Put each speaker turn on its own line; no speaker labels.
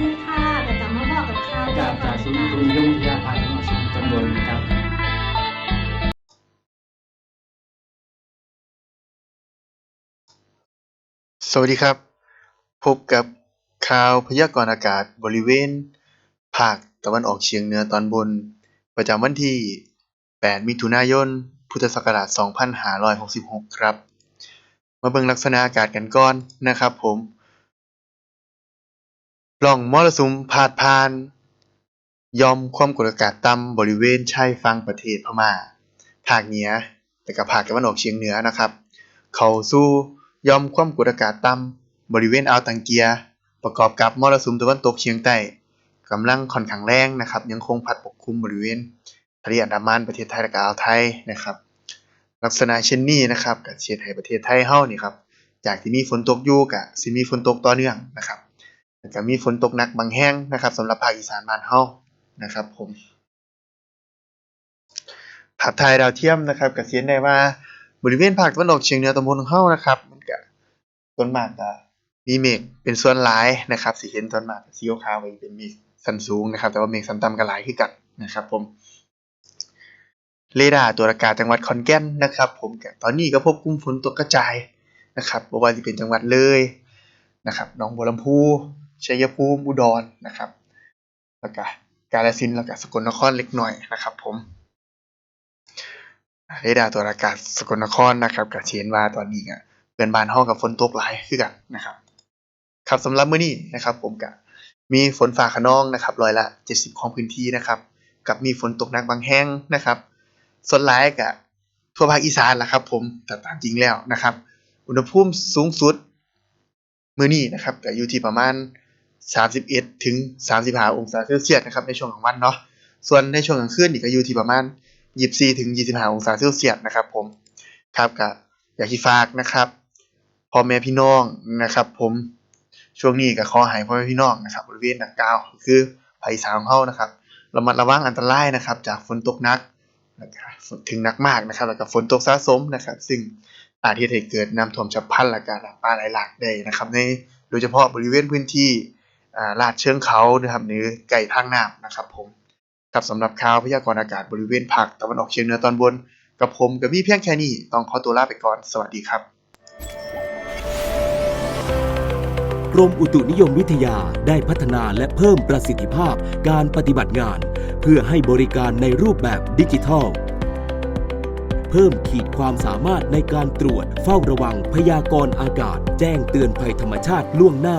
ดีค่ะแต่จะมาบอกกับข่าว
จากจากศูนย์อุตุนิยมวิทยาภาคจังหวัดสุรินทร์ตำบลครับ
สวัสดีครับ พบกับข่าวพยากรณ์อากาศบริเวณภาคตะวันออกเฉียงเหนือตอนบน ประจำวันที่ 8 มิถุนายน พุทธศักราช 2566 ครับ มาเบิ่งลักษณะอากาศกันก่อนนะครับผม ร่องมรสุมพาดผ่านยอมความกดอากาศต่ำบริเวณชายฝั่งประเทศพม่า ภาคเหนือและก็ภาคตะวันออกเฉียงเหนือนะครับ เข้าสู่ยอมความกดอากาศต่ำบริเวณอ่าวตังเกีย ประกอบกับมรสุมตะวันตกเฉียงใต้กำลังค่อนข้างแรงนะครับ ยังคงพัดปกคลุมบริเวณทะเลอันดามันประเทศไทยและก็อ่าวไทยนะครับ ลักษณะเช่นนี้นะครับก็สิเฮ็ดให้ประเทศไทยเฮานี่ครับจากที่มีฝนตกอยู่ก็สิมีฝนตกต่อเนื่องนะครับ ก็มีฝนตกหนักบางแห่งนะครับสำหรับภาคอีสานบ้านเฮานะครับผมภาพถ่ายดาวเทียมนะครับก็สิเห็นได้ว่าบริเวณภาคตะวันออกเฉียงเหนือตอนบนของเฮานะครับ มันก็ส่วนมากก็มีเมฆเป็นส่วนหลายนะครับสิเห็นส่วนมากสีขาวไว้เป็นเมฆสันสูงนะครับ แต่ว่าเมฆสันต่ำก็หลายคือกันนะครับผมเรดาร์ตรวอากาศจังหวัดขอนแก่นนะครับ ผมตอนนี้ก็พบกลุ่มฝนตกกระจายนะครับบ่ว่าสิเป็นจังหวัดเลยนะครับหนองบัวลำพู ชัยภูมิอุดรนะครับ แล้วก็กาฬสินธุ์แล้วก็สกลนครเล็กหน้อยนะครับผมเรดาร์ตรวอากาศสกลนครนะครับก็สิเห็นว่าตอนนี้ก็เพื่อนบ้านเฮากับฝนตกหลายคือกันนะครับ ครับสำหรับมื้อนี้นะครับ ผมก็มีฝนฟ้าคะนองนะครับร้อยละ 70 ของพื้นที่นะครับ กับมีฝนตกหนักบางแห่งนะครับส่วนหลายก็ทั่วภาคอีสานละครับ ผมแต่ตามจริงแล้วนะครับ อุณหภูมิสูงสุดมื้อนี้นะครับก็อยู่ที่ประมาณ 31 ถึง 35 องศาเซลเซียสนะครับในช่วงกลางวันเนาะ ส่วนในช่วงกลางคืนนี่ก็อยู่ที่ประมาณ 24 ถึง 25 องศาเซลเซียสนะครับผม ครับก็อยากสิฝากนะครับพ่อแม่พี่น้องนะครับ ผมช่วงนี้ก็ขอให้พ่อแม่พี่น้องนะครับบริเวณดังกล่าวคือภาคอีสานของเฮานะครับระมัดระวังอันตรายนะครับ จากฝนตกหนักถึงหนักมากนะครับ แล้วก็ฝนตกสะสมนะครับ ซึ่งอาจที่จะเกิดน้ำท่วมฉับพลันและการป่าไหลหลากได้นะครับ ในโดยเฉพาะบริเวณพื้นที่ ลาดเชิงเขานะครับหรือไก่ทางน้ำนะครับผมครับสำหรับข่าวพยากรณ์อากาศบริเวณภาคตะวันออกเฉียงเหนือตอนบน กับผมกับมีเพียงแค่นี้ต้องขอตัวลาไปก่อน สวัสดีครับ
กรมอุตุนิยมวิทยาได้พัฒนาและเพิ่มประสิทธิภาพการปฏิบัติงาน เพื่อให้บริการในรูปแบบดิจิทัล เพิ่มขีดความสามารถในการตรวจเฝ้าระวังพยากรณ์อากาศ แจ้งเตือนภัยธรรมชาติล่วงหน้า